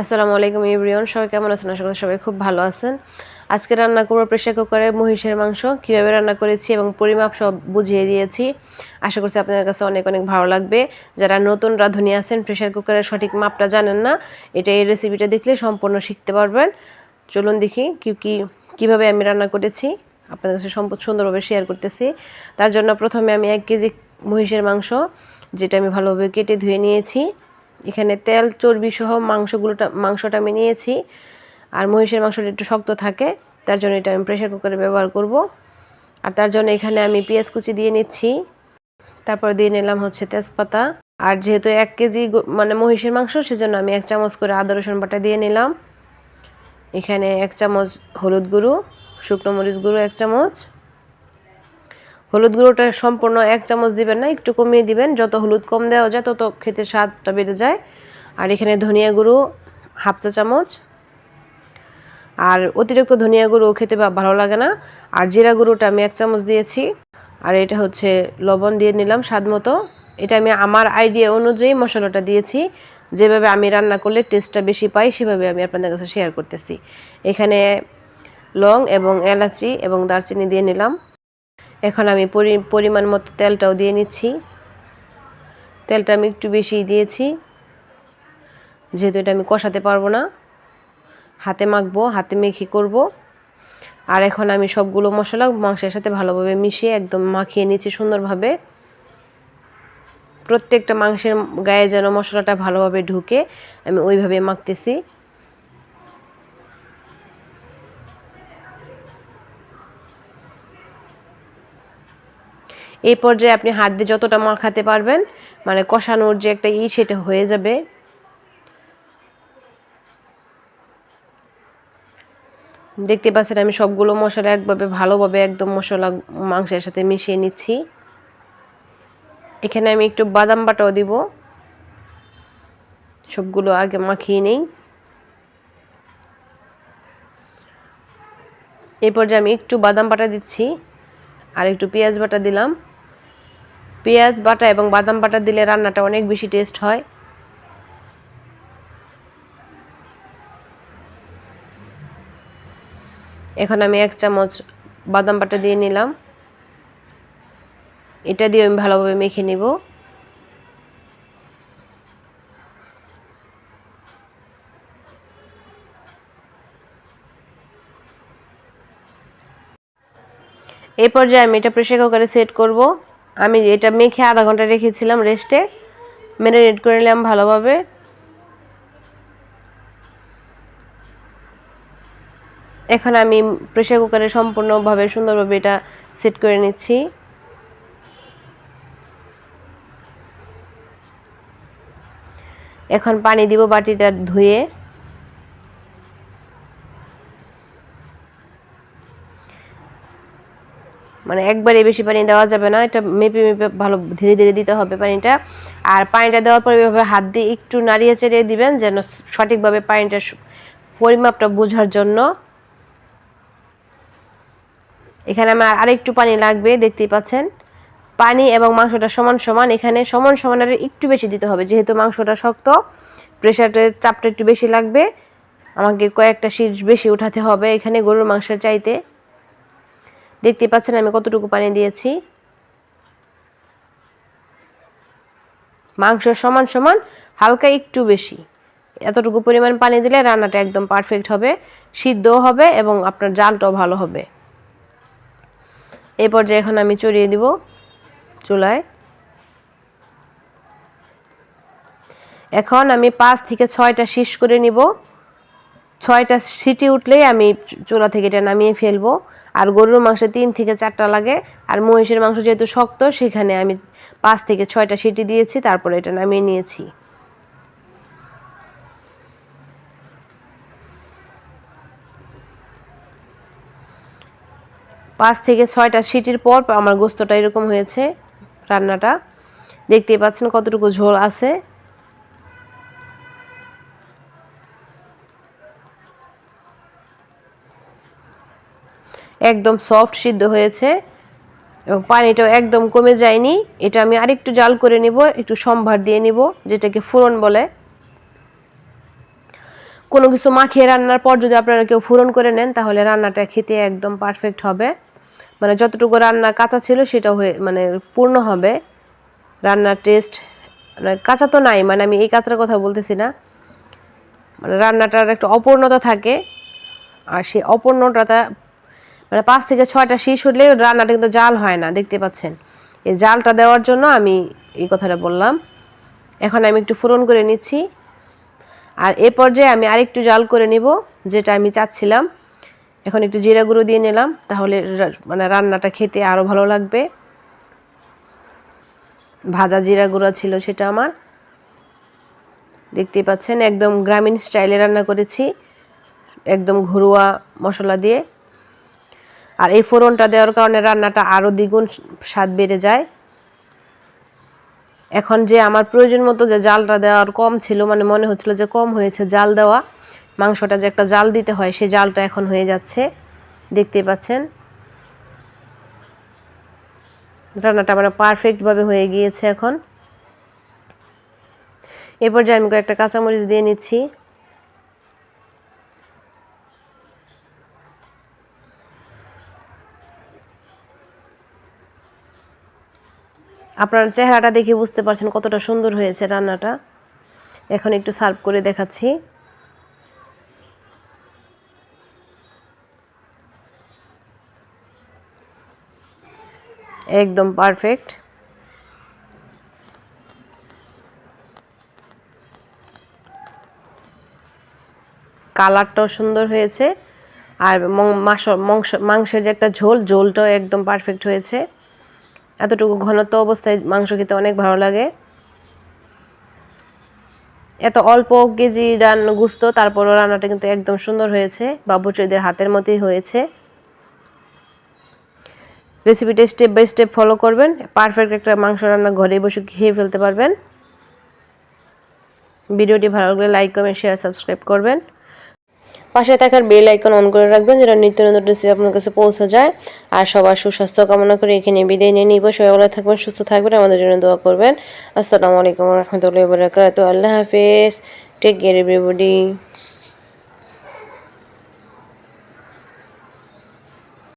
আসসালামু আলাইকুম ইব্রিয়ন সবাই কেমন আছেন? আশা করি সবাই খুব ভালো আছেন। আজকে রান্না করব প্রেশার কুকারে মহিষের মাংস। কীভাবে রান্না করেছি এবং পরিমাপ সব বুঝিয়ে দিয়েছি। আশা করছি আপনাদের কাছে অনেক অনেক ভালো লাগবে। যারা নতুন রাঁধুনি আছেন, প্রেশার কুকারের সঠিক মাপটা জানেন না, এটা এই রেসিপিটা দেখলে সম্পূর্ণ শিখতে পারবেন। চলুন দেখি কি কি, কীভাবে আমি রান্না করেছি। আপনাদের কাছে সম্পদ সুন্দরভাবে শেয়ার করতেছি। তার জন্য প্রথমে আমি এক কেজি মহিষের মাংস, যেটা আমি ভালোভাবে কেটে ধুয়ে নিয়েছি। এখানে তেল, চর্বি সহ মাংসগুলোটা, মাংসটা আমি নিয়েছি। আর মহিষের মাংসটা একটু শক্ত থাকে, তার জন্য এটা আমি প্রেশার কুকারে ব্যবহার করব। আর তার জন্য এখানে আমি পেঁয়াজ কুচি দিয়ে নিচ্ছি। তারপর দিয়ে নিলাম হচ্ছে তেজপাতা। আর যেহেতু এক কেজি মানে মহিষের মাংস, সেজন্য আমি এক চামচ করে আদা, রসুন বাটা দিয়ে নিলাম। এখানে এক চামচ হলুদ গুঁড়ো, শুকনো মরিচ গুঁড়ো এক চামচ। হলুদ গুঁড়োটা সম্পূর্ণ এক চামচ দিবেন না, একটু কমিয়ে দিবেন। যত হলুদ কম দেওয়া যায়, তত খেতে স্বাদটা বেড়ে যায়। আর এখানে ধনিয়া গুঁড়ো হাফ চা চামচ। আর অতিরিক্ত ধনিয়া গুঁড়ো খেতে ভালো লাগে না। আর জিরা গুঁড়োটা আমি এক চামচ দিয়েছি। আর এটা হচ্ছে লবণ দিয়ে নিলাম স্বাদ মতো। এটা আমি আমার আইডিয়া অনুযায়ী মশলাটা দিয়েছি। যেভাবে আমি রান্না করলে টেস্টটা বেশি পাই, সেভাবে আমি আপনাদের কাছে শেয়ার করতেছি। এখানে লং এবং এলাচি এবং দারচিনি দিয়ে নিলাম। এখন আমি পরিমাণ মতো তেলটাও দিয়ে নিচ্ছি। তেলটা আমি একটু বেশি দিয়েছি। যেহেতু এটা আমি কষাতে পারব না, হাতে মাখবো, হাতে মেখে করব। আর এখন আমি সবগুলো মশলা মাংসের সাথে ভালোভাবে মিশিয়ে একদম মাখিয়ে নিচ্ছি সুন্দরভাবে। প্রত্যেকটা মাংসের গায়ে যেন মশলাটা ভালোভাবে ঢুকে, আমি ওইভাবে মাখতেছি। এই পর্যায়ে আপনি হাত দিয়ে যতটা মাখাতে পারবেন মানে কষানোর যে একটা ই সেটা হয়ে যাবে। দেখতে পাচ্ছেন আমি সবগুলো মশলা একভাবে ভালোভাবে একদম মশলা মাংসের সাথে মিশিয়ে নিচ্ছি। এখানে আমি একটু বাদাম বাটাও দিব। সবগুলো আগে মাখিয়ে নেই। এই পর্যায়ে আমি একটু বাদাম বাটা দিচ্ছি, আর একটু পেঁয়াজ বাটা দিলাম। পেঁয়াজ বাটা এবং বাদাম বাটা দিলে রান্নাটা অনেক বেশি টেস্ট হয়। এখন আমি এক চামচ বাদাম বাটা দিয়ে নিলাম। এটা দিয়ে আমি ভালোভাবে মেখে নিব। এই পর্যায়ে আমি এটা প্রেশার কুকারে সেট করব। আমি এটা মেখে আধা ঘণ্টা রেখেছিলাম রেস্টে। ম্যারিনেট করে নিলাম ভালোভাবে। এখন আমি প্রেশার কুকারে সম্পূর্ণভাবে সুন্দরভাবে এটা সেট করে নিচ্ছি। এখন পানি দিব বাটিটা ধুয়ে। মানে একবারে বেশি পানি দেওয়া যাবে না। এটা মেপে মেপে ভালো ধীরে ধীরে দিতে হবে পানিটা। আর পানিটা দেওয়ার পর এভাবে হাত দিয়ে একটু নাড়িয়ে চেড়িয়ে দিবেন যেন সঠিকভাবে পানিটা পরিমাপটা বোঝার জন্য। এখানে আমার আরেকটু পানি লাগবে, দেখতেই পাচ্ছেন। পানি এবং মাংসটা সমান সমান। এখানে সমান সমানের একটু বেশি দিতে হবে, যেহেতু মাংসটা শক্ত প্রেশারটা চাপটা একটু বেশি লাগবে। আমাকে কয়েকটা শীষ বেশি উঠাতে হবে এখানে গরুর মাংসের চাইতে। দেখতে পাচ্ছেন আমি কতটুকু পানি দিয়েছি? মাংস সমান সমান, হালকা একটু বেশি। এতটুকু পরিমাণ পানি দিলে রান্নাটা একদম পারফেক্ট হবে, সিদ্ধও হবে এবং আপনার জালটাও ভালো হবে। এই পর্যায়ে এখন আমি চড়িয়ে দিব চুলায়। এখন আমি পাঁচ থেকে ছয়টা শীষ করে নিব। ছয়টা সিটি উঠলেই আমি চোলা থেকে এটা নামিয়ে ফেলব। আর গরুর মাংস তিন থেকে চারটা লাগে। আর মহিষের মাংস যেহেতু শক্ত, সেখানে আমি পাঁচ থেকে ছয়টা সিটি দিয়েছি, তারপরে এটা নামিয়ে নিয়েছি। পাঁচ থেকে ছয়টা সিটির পর আমার গোস্তটা এরকম হয়েছে রান্নাটা। দেখতেই পাচ্ছেন কতটুকু ঝোল আছে। একদম সফট সিদ্ধ হয়েছে। এবং পানিটাও একদম কমে যায়নি। এটা আমি আরেকটু জাল করে নিব, একটু সম্ভার দিয়ে নিব, যেটাকে ফোড়ন বলে। কোনো কিছু মাখিয়ে রান্নার পর যদি আপনারা কেউ ফুরন করে নেন, তাহলে রান্নাটা খেতে একদম পারফেক্ট হবে। মানে যতটুকু রান্না কাঁচা ছিল সেটা হয়ে মানে পূর্ণ হবে। রান্নার টেস্ট মানে কাঁচা তো নাই মানে আমি এই কাঁচার কথা বলতেছি না। মানে রান্নাটার একটা অপূর্ণতা থাকে। আর সেই অপূর্ণতা মানে পাঁচ থেকে ছয়টা শীষ হলে রান্নাটা কিন্তু জাল হয় না, দেখতে পাচ্ছেন? এই জালটা দেওয়ার জন্য আমি এই কথাটা বললাম। এখন আমি একটু ফোড়ন করে নিচ্ছি। আর এ পর্যায়ে আমি আরেকটু জাল করে নিব, যেটা আমি চাচ্ছিলাম। এখন একটু জিরা গুঁড়ো দিয়ে নিলাম, তাহলে মানে রান্নাটা খেতে আরও ভালো লাগবে। ভাজা জিরা গুঁড়ো ছিল সেটা আমার। দেখতেই পাচ্ছেন, একদম গ্রামীণ স্টাইলে রান্না করেছি। একদম ঘরোয়া মশলা দিয়ে। আর এই ফোড়নটা দেওয়ার কারণে রান্নাটা আরও দ্বিগুণ স্বাদ বেড়ে যায়। এখন যে আমার প্রয়োজন মতো যে জালটা দেওয়ার কম ছিল মানে মনে হচ্ছিল যে কম হয়েছে জাল দেওয়া, মাংসটা যে একটা জাল দিতে হয় সেই জালটা এখন হয়ে যাচ্ছে। দেখতেই পাচ্ছেন। রান্নাটা মানে পারফেক্টভাবে হয়ে গিয়েছে এখন। এরপর যে আমি কয়েকটা কাঁচামরিচ দিয়ে নিচ্ছি। আপনার চেহারাটা দেখে বুঝতে পারছেন কতটা সুন্দর হয়েছে রান্নাটা। এখন একটু সার্ভ করে দেখাচ্ছি। একদম পারফেক্ট। কালারটাও সুন্দর হয়েছে। আর মাংস মাংসের যে একটা ঝোল, ঝোলটাও একদম পারফেক্ট হয়েছে। এতটুকু ঘনত্ব অবস্থায় মাংস খেতে অনেক ভালো লাগে। এত অল্প কেজি রান গুস্ত, তারপরও রান্নাটা কিন্তু একদম সুন্দর হয়েছে। বাবুচুরিদের হাতের মতোই হয়েছে। রেসিপিটা স্টেপ বাই স্টেপ ফলো করবেন। পারফেক্ট একটা মাংস রান্না ঘরে বসে খেয়ে ফেলতে পারবেন। ভিডিওটি ভালো লাগলে লাইক কমেন্ট শেয়ার সাবস্ক্রাইব করবেন। পাশে থাকার বেল আইকন অন করে রাখবেন যেটা নিত্য নতুন রেসিপি আপনার কাছে পৌঁছে যায়। আর সবার সুস্বাস্থ্য কামনা করে এখানে বিদায় নিয়ে নিব। সবাই ভালো থাকবেন, সুস্থ থাকবেন, আমাদের জন্য দোয়া করবেন। আসসালামু আলাইকুম রহমতুল্লাহ বরাকাত আল্লাহ হাফিজ। Take care everybody